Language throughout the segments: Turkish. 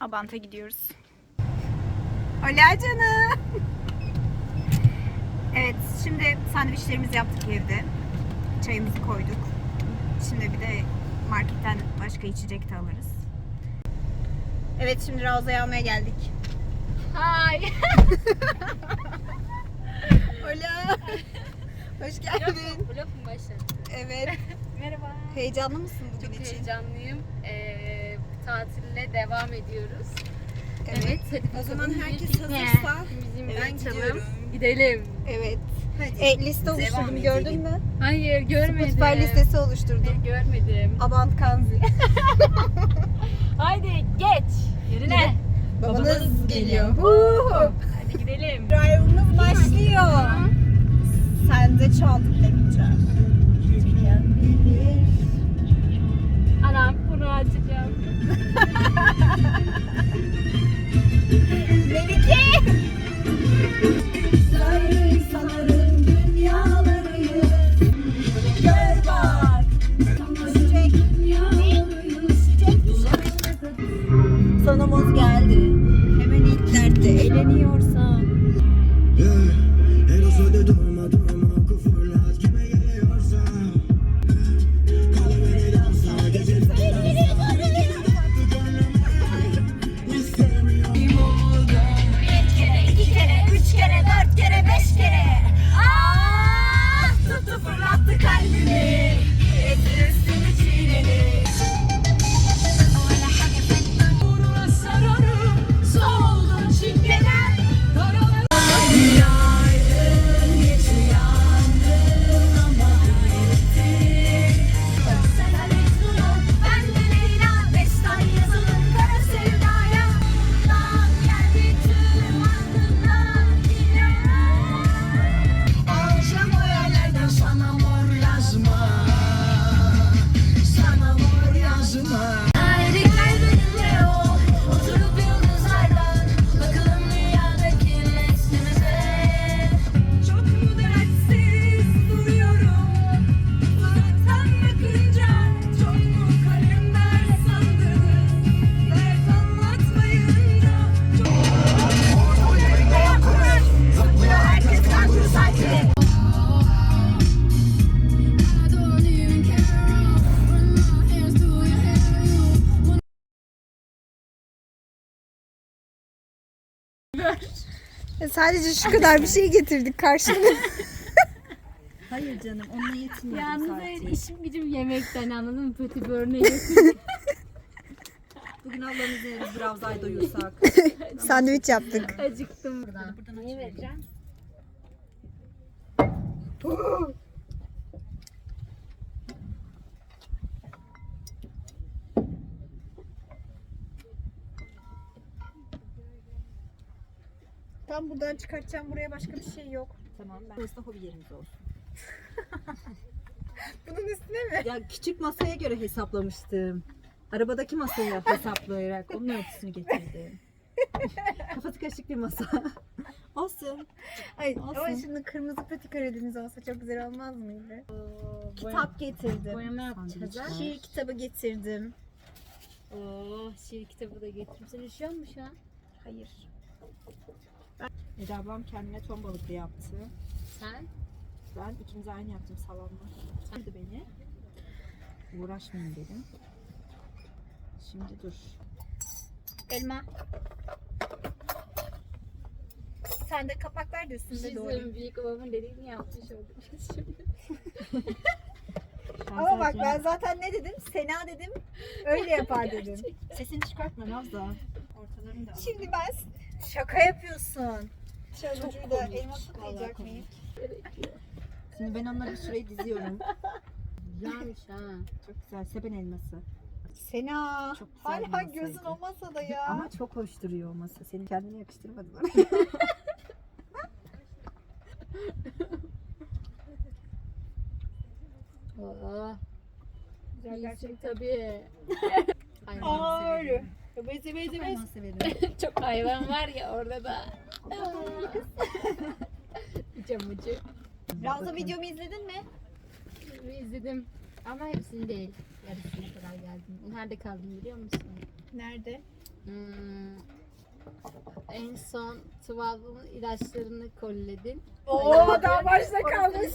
Abant'a gidiyoruz. Hola canım. Evet, şimdi sandviçlerimizi yaptık evde. Çayımızı koyduk. Şimdi bir de marketten başka içecek de alırız. Evet, şimdi Ravza'yı almaya geldik. Hay. Hola. Hoş geldin. Vlog mu başladı? Evet. Merhaba. Heyecanlı mısın bugün Çok için? heyecanlıyım. Ee, tatille devam ediyoruz. Evet. hadi O zaman herkes hazırsa Bizim Evet, ben gidiyorum. Gidelim. Evet. Hadi. E, liste oluşturdum gördün edelim. mü? Hayır görmedim. Spotify listesi oluşturdum. Hayır, görmedim. Abant Kanzi. Haydi geç. Yerine. Babanız geliyor. Hadi gidelim. Drive'ımız başlıyor. Sen de çaldık demeyeceğim. Açacağım. Sadece şu kadar bir şey getirdik karşılığında. Hayır canım onunla yetinmiyor Yalnız hayır, işim gücüm yemekten anladın mı? Pötü börneği. Bugün Allah'ın izniyle biz biraz doyursak. Sandviç yaptık. Acıktım. Buradan. Niye vereceğim? Tam buradan çıkartacağım. Buraya başka bir şey yok. tamam ben. Burası da hobi yerimiz olsun. Bunun üstüne mi? Ya küçük masaya göre hesaplamıştım. Arabadaki masayı hesaplayarak onun ölçüsünü getirdim. Kafası karışık bir masa. Olsun. Ay, Olsun. ama şimdi kırmızı patik aradığınız olsa çok güzel olmaz mıydı? Kitap getirdim. Boyama yapacağız ha. Şiir kitabı getirdim. Oo, şiir kitabı da getirdim. Sen üşüyor musun şu an? Hayır. Eda ablam kendine ton balıklı yaptı. Sen? Ben ikimiz aynı yaptım salamla. Sardı beni. Uğraşmayayım dedim. Şimdi dur. Elma. Sen de kapaklar da üstünde doğru. Bizim büyük babamın dediğini yapmış olduk şimdi. Ama bak ben zaten ne dedim? Sena dedim. Öyle yapar dedim. Sesini çıkartma Nazda. Ortalarını da. Şimdi ben şaka yapıyorsun. Çalıcıyı da komik. elma Vallahi tutmayacak komik. mıyım? Şimdi ben onları bir süre diziyorum. Güzelmiş ha. Çok güzel. Seben elması. Sena. Çok güzel bir Hala masaydı. gözün o masada ya. Ama çok hoş duruyor o masa. Senin kendine yakıştırmadı bana. Oo. güzel İyisin gerçekten. tabii. Aa öyle. severim. Beze beze beze. Hayvan severim. Çok hayvan var ya orada da. Camucu. Ravza videomu izledin mi? İzledim. Ama hepsini değil. Yarısına kadar geldim. Nerede kaldım biliyor musun? Nerede? Hmm. En son Tıval'ın ilaçlarını kolledin. Oo daha başta kalmış.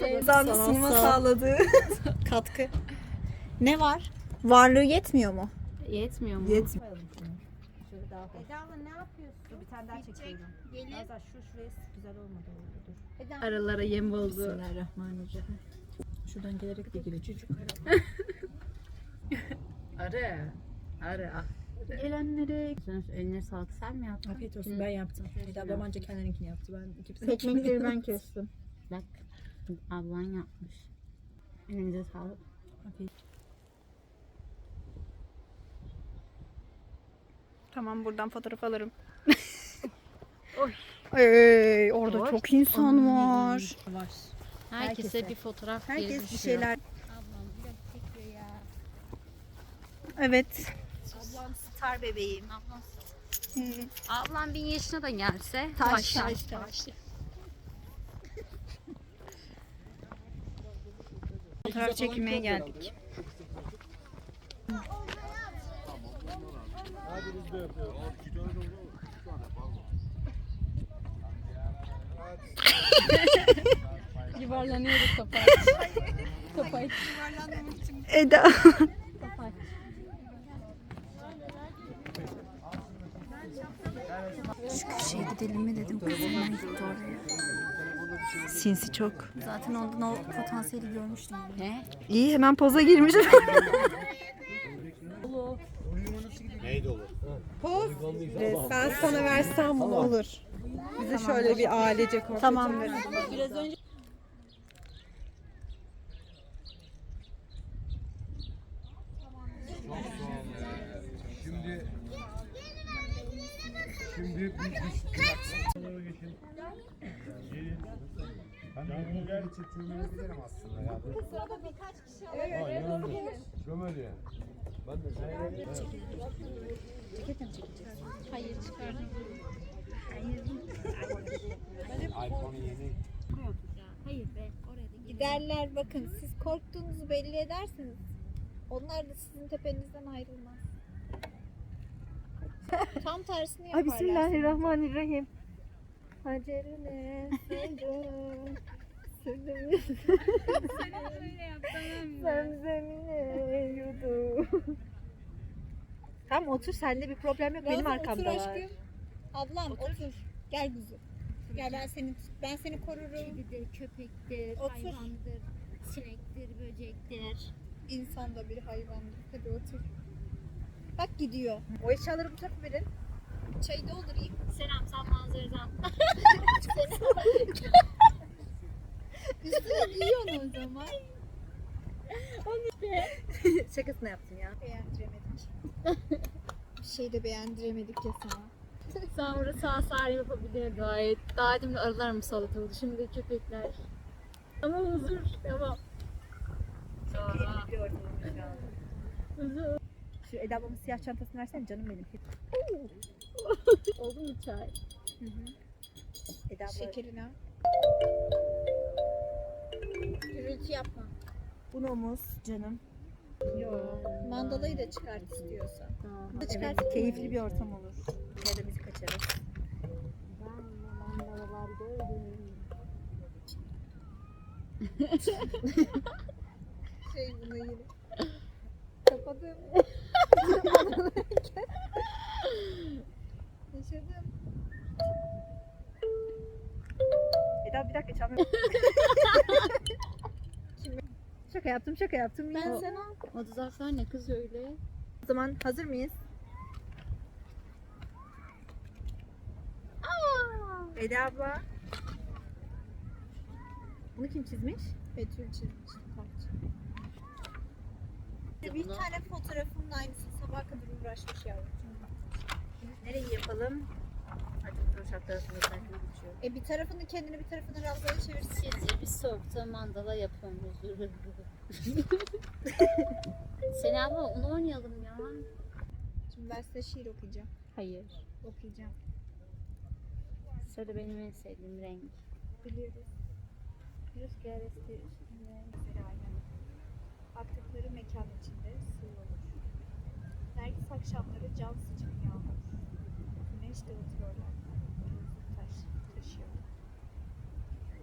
En Ozan son sunuma son. sağladığı katkı. Ne var? Varlığı yetmiyor mu? Yetmiyor mu? Yetmiyor. Şöyle daha koy. Eda ne yapıyorsun? Dur bir tane daha çekiyorum. Azar şu şuraya güzel olmadı dur. Aralara yem oldu. Bismillahirrahmanirrahim. Şuradan gelerek de geliyor çocuk. Arı. Arı. Gelenlere Sen eline sağlık sen mi yaptın? Afiyet olsun ben yaptım. Eda ablam anca kendininkini yaptı. Ben kimse Ekmekleri ben kestim. Bak ablan yapmış. Elinize sağlık. Tamam buradan fotoğraf alırım. Ey, orada Oy. çok insan var. Var. Herkese, Herkese. bir fotoğraf diye Herkes bir şeyler. Ablam vlog çekiyor ya. Evet. Ablam star bebeğim. Ablam, ablam bin yaşına da gelse. Taş, taş, taş, Fotoğraf çekilmeye geldik. Yuvarlanıyordu kapak. kapak. Eda. kapak. Şey gidelim mi dedim. Kızımdan gitti oraya. Sinsi çok. Zaten ondan o potansiyeli görmüştüm. Ne? İyi hemen poza girmiş. Poz. Ben sana versem bunu olur. Bize şöyle bir ailece korku. Tamam. Biraz önce Şimdi şimdi bir. Ben bunu gel çömebilirim aslında ya. Sırada birkaç kişi var. Aynen. Ben de evet. hayır çıkardım. iPhone yeni. Hayır be oraya da gir. Giderler bakın siz korktuğunuzu belli edersiniz. Onlar da sizin tepenizden ayrılmaz. Tam tersini Ay yaparlar. Bismillahirrahmanirrahim. Hacerine sevdim. Sevdim. Zemzemine Tamam otur sende bir problem yok benim arkamda otur var. aşkım. Ablam otur. Gel kuzum. Gel ben seni ben seni korurum. Kedidir, köpektir, Otur. hayvandır, sinektir, böcektir. İnsan da bir hayvandır. Hadi otur. Bak gidiyor. O eşyaları bu tarafa verin. Çayı doldurayım. Selam sen manzaradan. Üstüne giyiyorsun o zaman. Şakasını yaptım ya. Beğendiremedik. bir şey de beğendiremedik ya sana. Sen burada sağ salim yapabilir gayet. Daha demin arılar mı salatalığı, şimdi de köpekler. Ama huzur, tamam. Sonra huzur. Şu Eda ablamın siyah çantasını versene canım benim. Oldu mu çay? Eda abla. Şekerini al. Gürültü yapma. Bu omuz canım. Mandalayı da çıkart istiyorsan. Tamam. Da Evet, çıkart. keyifli bir ortam olur. Ya da müzik açarız. Ben mandalar gördüm. Şey bunu yine. Kapadım. Yaşadım. Eda bir dakika çalmıyor. şaka yaptım şaka yaptım. Ben O- sana O dudaklar ne kız öyle? O zaman hazır mıyız? Eda abla. Bunu kim çizmiş? Betül çizmiş. Bir tane fotoğrafımın aynısı sabah kadar uğraşmış yavrum. Nereyi yapalım? Artık proşat tarafında geçiyor. E bir tarafını kendini bir tarafını Ravza'ya çevirsin. Siz bir soğukta mandala yapıyorsunuz. Seni abla onu oynayalım ya. Şimdi ben size şiir okuyacağım. Hayır. Okuyacağım. Sarı benim en sevdiğim renk. Biliyoruz. Rüzgar estir üstünde. Mesela aynen. Baktıkları mekan içinde sığ olur. Nergis akşamları can sıcak yağmur. Güneş dağıtıyorlar.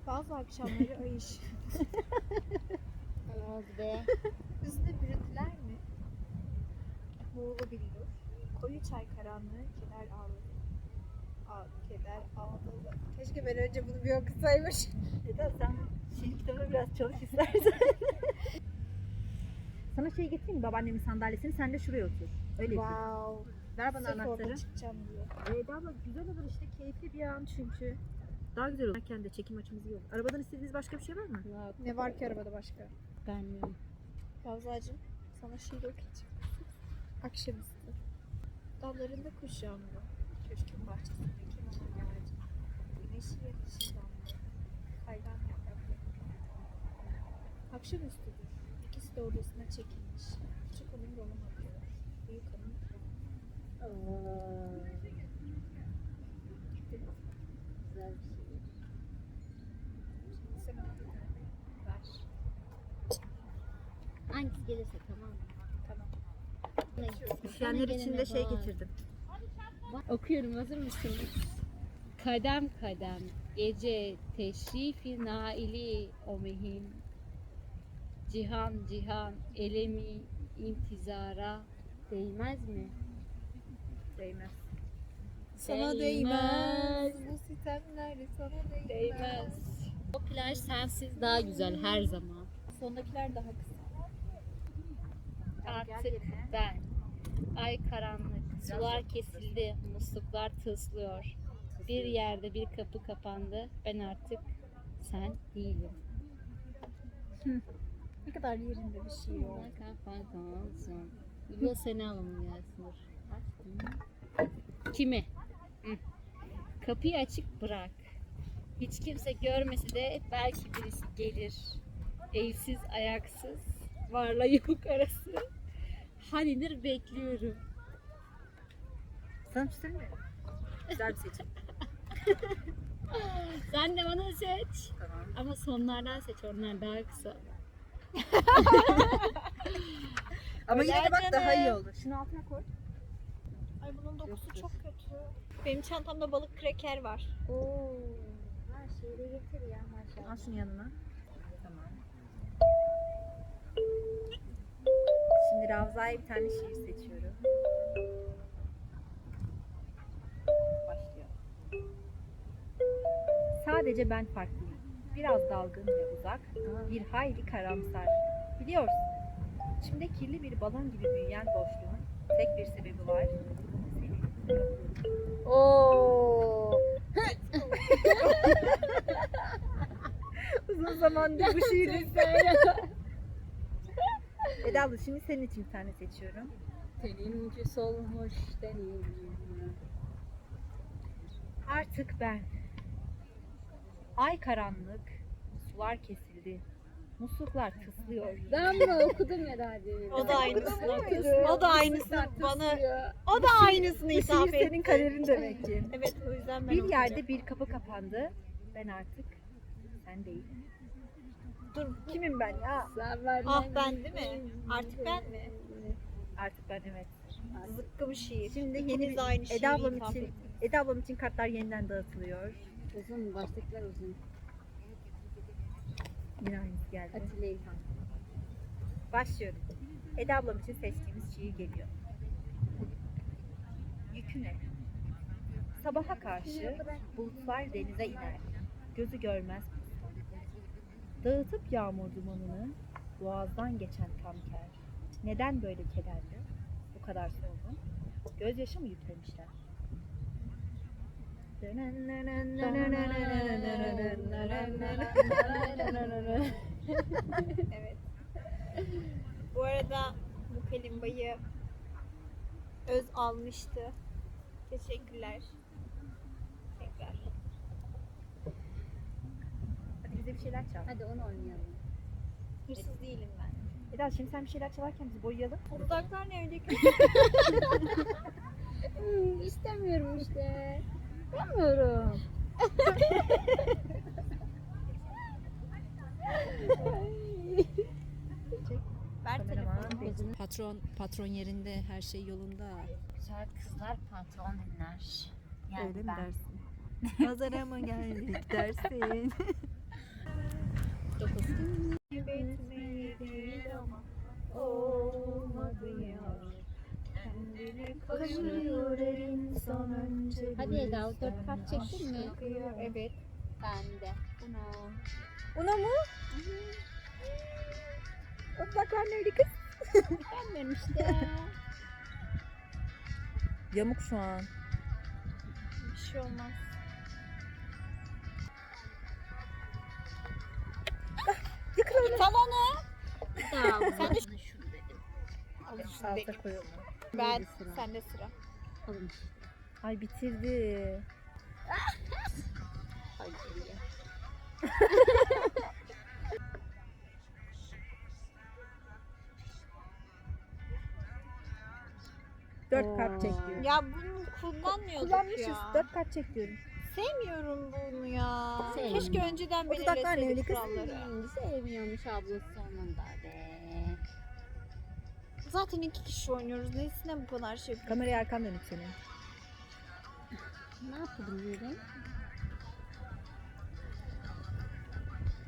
Bazı akşamları ay ışığı. Olmaz be. Üstüne büründüler mi? Muğlu billur. Koyu çay karanlığı keder ağladı. Ağ, keder ağladı. Keşke ben önce bunu bir okusaymış. Eda sen şiir kitabına biraz çalış istersen. Sana şey getireyim mi? Babaannemin sandalyesini sen de şuraya otur. Öyle yapayım. Wow. Ver bana Sırf orada anahtarı. çıkacağım diye. Eda abla güzel olur işte keyifli bir an çünkü. Daha güzel olur. Kendi çekim açımız iyi olur. Arabadan istediğiniz başka bir şey var mı? Ne var ki arabada başka? Ben Ravzacığım sana şiir okuyacağım. Akşamüstü. Dallarında kuş yağmuru. Köşkün bahçesindeki mum ağacı. Güneşi yakışı damla. Kaygan yaprakları. Akşamüstüdür. İkisi de odasına çekilmiş. Küçük hanım roman okuyor. Büyük hanım Güzel bir şey. sen oku. Ver. Hangisi gelirse tamam mı? Tamam. Üşüyenler için de şey getirdim. Okuyorum hazır mısınız? Kadem kadem gece teşrifi naili o mühim Cihan cihan elemi intizara değmez mi? Değmez. Sana değmez. Bu sitemler sana değmez. Değmez. O plaj sensiz daha güzel her zaman. Sondakiler daha kısa. Artık ben. Ay karanlık, sular kesildi, musluklar tıslıyor. Bir yerde bir kapı kapandı, ben artık sen değilim. Ne kadar yerinde bir şiir o. Bu da seni alalım gelsin. Kimi? Kapıyı açık bırak. Hiç kimse görmese de belki birisi gelir. Elsiz ayaksız, varla yok arası. Hanidir bekliyorum. Şey söyleyeyim mi? Güzel bir seçim. Sen de bana seç. Tamam. Ama sonlardan seç, onlar daha kısa. Ama yine de bak daha iyi canım. olur. Şunu altına koy. Ay bunun dokusu Yoktur. çok kötü. Benim çantamda balık kreker var. Oo. Her şeyi de getir ya maşallah. Al şunu yanına. Şimdi Ravza'ya bir tane şiir seçiyorum. Başlıyor. Sadece ben farklıyım. Biraz dalgın ve uzak, bir hayli karamsar. Biliyorsun, içimde kirli bir balon gibi büyüyen boşluğun tek bir sebebi var. Senin. Oo. Uzun zamandır bu şiiri Eda abla şimdi senin için bir tane seçiyorum. Teninci solmuş tenin. Artık ben. Ay karanlık, sular kesildi. Musluklar tıslıyor. Ben bunu okudum herhalde. O da aynısını. O da aynısını bana. O da aynısını ithaf etti. senin kaderin demek ki. Evet o yüzden ben Bir okuyacağım. yerde bir kapı kapandı. Ben artık sen değil. Dur kimim ben ya? Sen benden Ah ben değil mi? Artık ben mi? Artık ben evet. Zıkkı şiir. Şimdi yeni de aynı şiiri Eda ablam için ettik. Eda ablam için kartlar yeniden dağıtılıyor. Uzun, baştakiler uzun. Yine aynısı geldi. Atilla İlhan. Başlıyorum. Eda ablam için seçtiğimiz şiir geliyor. Yüküne. Sabaha karşı bulutlar denize iner. Gözü görmez. Dağıtıp yağmur dumanını boğazdan geçen tamker. Neden böyle kederli? Bu kadar solgun. Gözyaşı mı yüklemişler? Evet. Bu arada bu kalimbayı öz almıştı. Teşekkürler. Tekrar. Hadi bize bir şeyler çal. Hadi onu oynayalım. Hırsız değilim ben. Eda şimdi sen bir şeyler çalarken bizi boyayalım. Uzaklar nerede? Hmm, istemiyorum işte. İstemiyorum. Ver telefonu. Patron patron yerinde her şey yolunda. Güzel kızlar pantolon dinler. Yani Öyle mi ben. dersin? Pazara mı geldik dersin? Hadi Eda dört kart çektin mi? Evet. Ben de. Una mu? Bak anneydi kız. Ben işte. Yamuk şu an. Bir şey olmaz. Tamam. Sen de şunu şunu dedim. Alta koyalım. Ben, sende sıra. Alın. Ay bitirdi. Ay, iyi. Dört kart çekiyorum. Ya bunu kullanmıyorduk Kullanmışız. ya. Dört kart çekiyorum. Sevmiyorum bunu ya. Sevmiyorum. Keşke önceden O dudaklar ne öyle belirleseydik kız? kuralları. Hmm, Sevmiyormuş ablası sonunda be. Zaten iki kişi oynuyoruz. Nesine bu kadar şey yapıyoruz? Kameraya arkan dönük senin. Ne yapabilirim?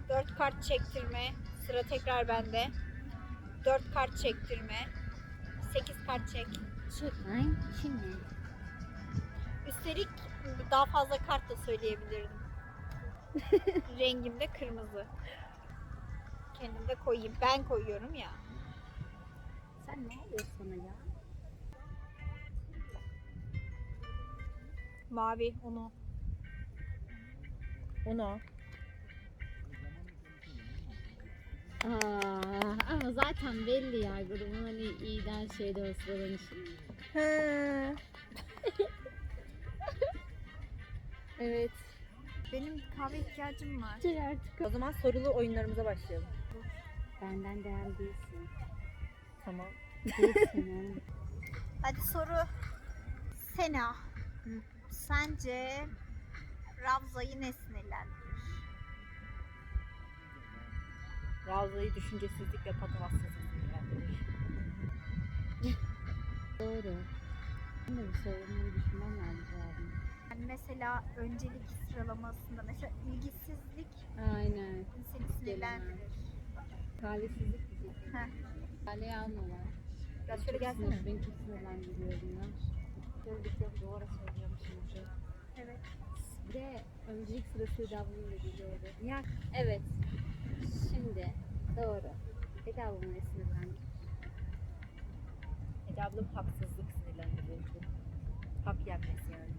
Dört kart çektirme. Sıra tekrar bende. Dört kart çektirme. Sekiz kart çek. Çıkmayın. Şimdi. Üstelik daha fazla kart da söyleyebilirdim. Rengim de kırmızı. Kendim de koyayım. Ben koyuyorum ya. Sen ne oluyor sana ya? Mavi onu. Uno. Aa, ama zaten belli ya grubun hani iyiden şeyde için. He. Evet. Benim kahve ihtiyacım var. Dur artık. O zaman sorulu oyunlarımıza başlayalım. Benden değerli değilsin. Tamam. Değilsin ha. Hadi soru. Sena. Sence Ravza'yı ne sinirlendirir? Ravza'yı düşüncesizlik ve patavatsızlık sinirlendirir. Doğru. Ben de bir sorunları düşünmem lazım Yani mesela öncelik sıralamasında mesela ilgisizlik Aynen. seni sinirlendirir. Talihsizlik diyecektim. Heh. Talih almalar. Biraz şöyle gelsene. Beni çok sinirlendiriyor bunlar. Söylediklerim doğru söylüyormuşum. Evet. Bir de öncelik sırası Eda'nın da geliyordu. Ya Evet. Şimdi doğru. Eda ablamın sinirlendi. Ece ablam haksızlık sinirlendirir. çok. Hak yenmesi yani.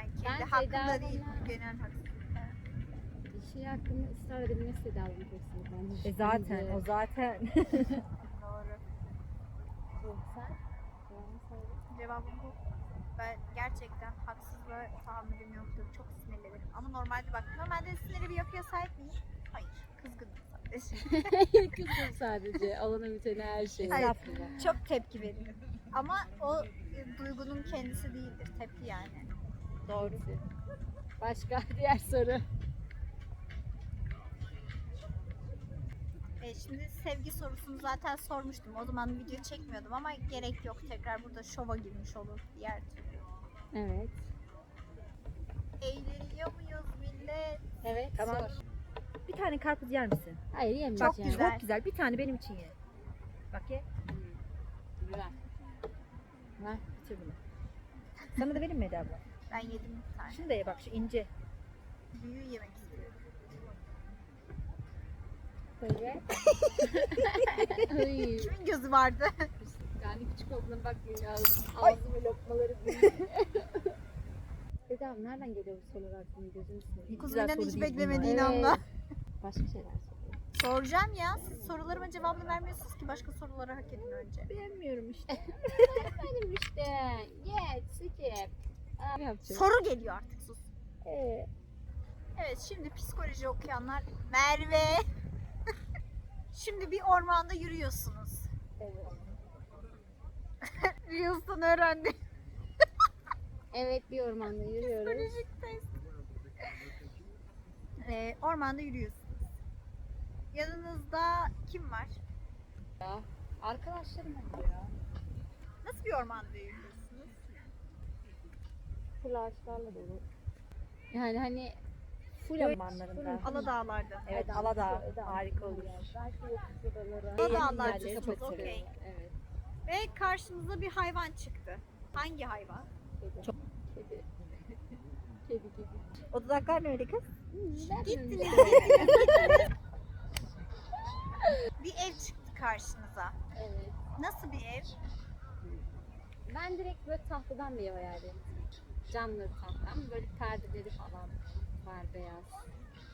Yani Ben kendi Seda hakkında değil, Hanım'a- genel hakkında. Bir şey hakkında ısrar edilmesi Eda ablamın çok sinirlendi. E zaten o zaten. Doğru. Sen? Cevabım bu. Ben gerçekten haksızlığa tahammülüm yoktur. Çok sinirlenirim. Ama normalde bak, normalde sinirli bir yapıya sahip miyim? Hayır. Kızgınım sadece. Kızım sadece. Alana bitene her şey. Hayır. Çok tepki veririm. Ama o e, duygunun kendisi değildir. Tepki yani. Doğru. Başka diğer soru. E, şimdi sevgi sorusunu zaten sormuştum. O zaman video çekmiyordum ama gerek yok. Tekrar burada şova girmiş olur diğer türlü. Evet. Eğleniyor muyuz millet? Evet. Tamam. Sor. Bir tane karpuz yer misin? Hayır yemeyeceğim. Çok güzel. Çok güzel. Bir tane benim için ye. Bak ye. Güzel. Ver. Bitir bunu. Sana da vereyim mi Ece abla? Ben yedim bir tane. Ye bak şu ince. Büyüğü yemek istiyorum. Böyle. Ay. Kimin gözü vardı? Yani küçük olduğuna bak ağzım, ağzım ve lokmaları büyüyor. Eda nereden geliyor bu sorular senin gözünü seveyim? Kuzu'yla soru hiç değil bunlar. beklemediğin Evet. anda. Başka şeyler soruyor. Soracağım ya. Siz sorularıma cevabını vermiyorsunuz ki başka soruları hak edin önce. Beğenmiyorum işte. Benim işte. Geç, skip. Soru geliyor artık sus. Ee, Evet şimdi psikoloji okuyanlar. Merve. şimdi bir ormanda yürüyorsunuz. evet. Reels'tan öğrendim. Evet bir ormanda yürüyoruz. Psikolojik test. Ee, ormanda yürüyorsunuz. Yanınızda kim var? Arkadaşlarım oldu ya. Nasıl bir ormanda yürüyorsunuz? Full ağaçlarla dolu. Yani hani full Ormanlarında. Aladağlarda. Evet Aladağ harika olur. Belki yokuş. Aladağlar çok okey. Evet. Ve karşınıza bir hayvan çıktı. Hangi hayvan? Kedi. Çok- Kedi. kedi kedi. O dudaklar ne öyle kız? Gittiniz. bir ev çıktı karşınıza. Evet. Nasıl bir ev? Ben direkt böyle tahtadan bir ev hayal ettim. Camları tahtadan. Böyle perdeleri falan var beyaz.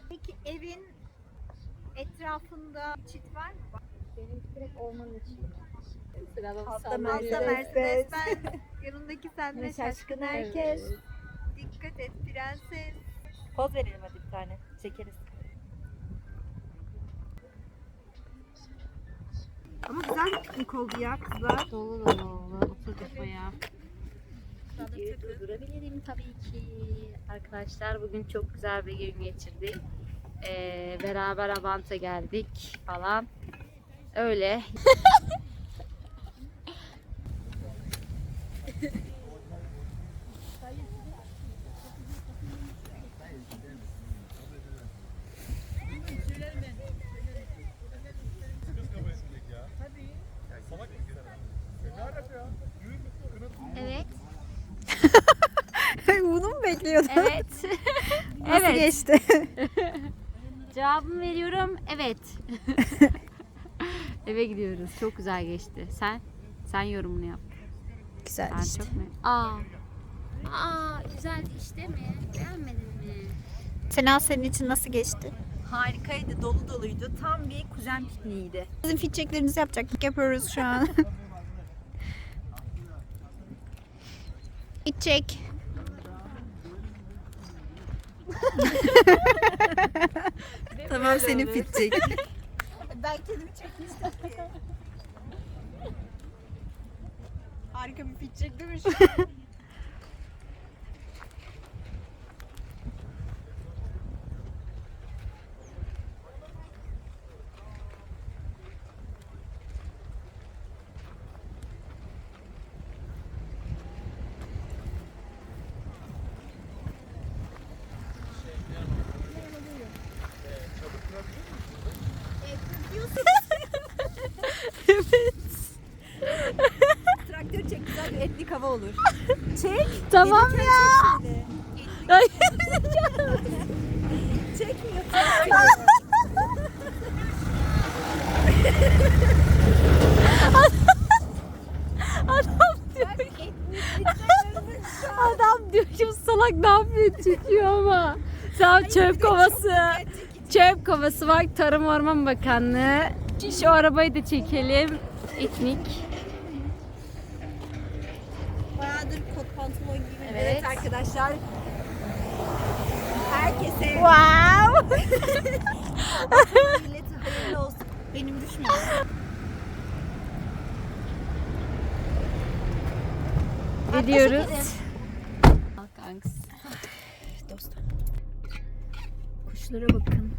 Peki evin etrafında çit var mı? Benim direkt ormanın içinde. Sırada bir Altta Mercedes. Mercedes ben yanındaki sen Ne ne şaşkın herkes. Evet. Dikkat et prenses. Poz verelim hadi bir tane. Çekeriz. Ama güzel bir piknik oldu ya kızlar. Dolu dolu dolu. Oturduk bayağı. Videoyu durdurabilirim tabii ki. Arkadaşlar bugün çok güzel bir gün geçirdik. Ee, beraber Avant'a geldik falan. Öyle. Evet. Bunu mu bekliyordun? Evet. Nasıl evet. geçti? Cevabımı veriyorum. Evet. Eve gidiyoruz. Çok güzel geçti. Sen? Sen yorumunu yap. Güzel Ben çok mu? Aa. Aa, güzel işte mi? Beğenmedin mi? Sena senin için nasıl geçti? Harikaydı, dolu doluydu. Tam bir kuzen pikniğiydi. Sizin fit checklerinizi yapacaktık. Yapıyoruz şu an. fit check. Tamam senin pitecek. Ben kendimi çekmiştim ki. Harika bir fit mi şu an? Traktör çek güzel bir etnik hava olur. Ya. Çekmiyor. Adam diyor şu salak ne yapıyor çekiyor ama. Tamam çöp kovası. Çöp kovası var Tarım Orman Bakanlığı. Şu arabayı da çekelim. Etnik. Evet. Evet. arkadaşlar. Herkese Wow. milleti hayırlı olsun. Benim düşmüyor. Gidiyoruz. Dostum. Kuşlara bakın.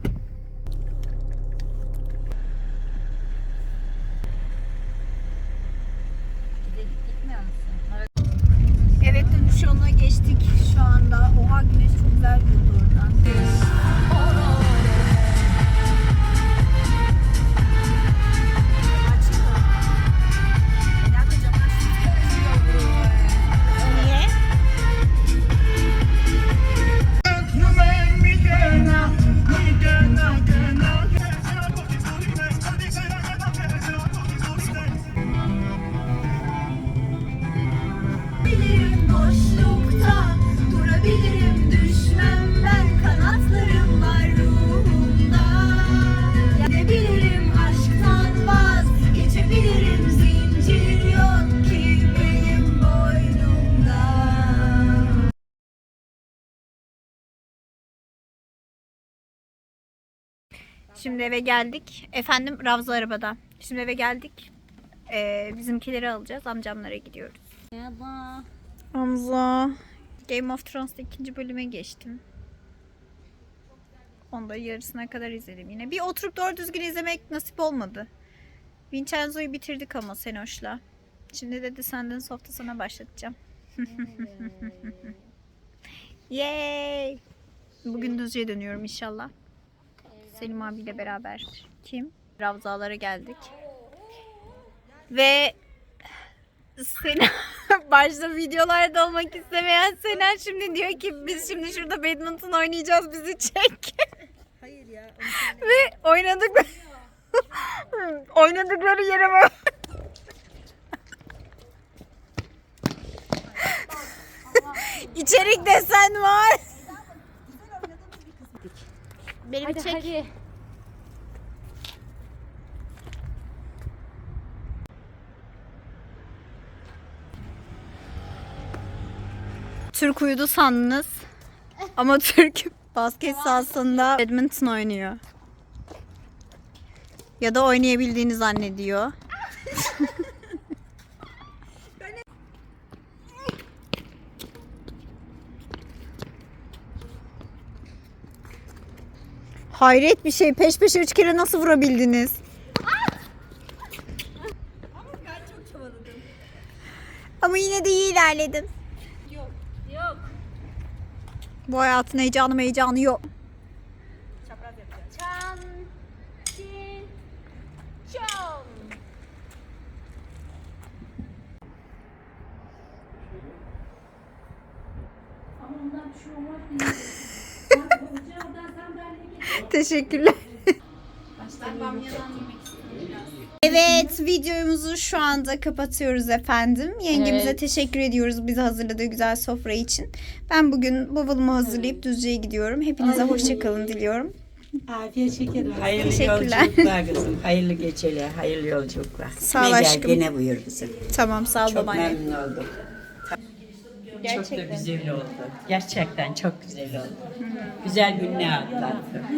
Gitmiyor musun? Yoluna geçtik şu anda. Şimdi eve geldik. Efendim Ravza arabada. Şimdi eve geldik. Ee, bizimkileri alacağız. Amcamlara gidiyoruz. Merhaba. Hamza. Game of Thrones'ta ikinci bölüme geçtim. Onu da yarısına kadar izledim yine. Bir oturup doğru düzgün izlemek nasip olmadı. Vincenzo'yu bitirdik ama Senoş'la. Şimdi dedi senden hafta sana başlatacağım. Yay! Bugün Düzce'ye dönüyorum inşallah. Selim abiyle beraber. Kim? Ravzalara geldik. Ve Sena başta videolarda olmak istemeyen Sena şimdi diyor ki biz şimdi şurada badminton oynayacağız bizi çek. Hayır ya. Ve oynadık oynadıkları yere bak. İçerik desen var. Beni bir Hadi çek. hadi. Türk uyudu sandınız. Ama Türk basket sahasında badminton oynuyor. Ya da oynayabildiğini zannediyor. Hayret bir şey. Peş peşe üç kere nasıl vurabildiniz? Ama yine de iyi ilerledin. Yok. Bu hayatın heyecanı heyecanı yok. Çan. Çin. Çon. Teşekkürler. Evet videomuzu şu anda kapatıyoruz efendim. Yengemize Evet. teşekkür ediyoruz bize hazırladığı güzel sofra için. Ben bugün bavulumu hazırlayıp Düzce'ye gidiyorum. Hepinize hoşçakalın diliyorum. Afiyet şeker. Hayırlı yolculuklar kızım. Hayırlı geçeler, hayırlı yolculuklar. Sağ ol aşkım. Yine buyur kızım. Tamam sağ ol Çok babaanne. memnun oldum. Çok da güzel oldu. Gerçekten çok güzel oldu. Güzel günler atlattım.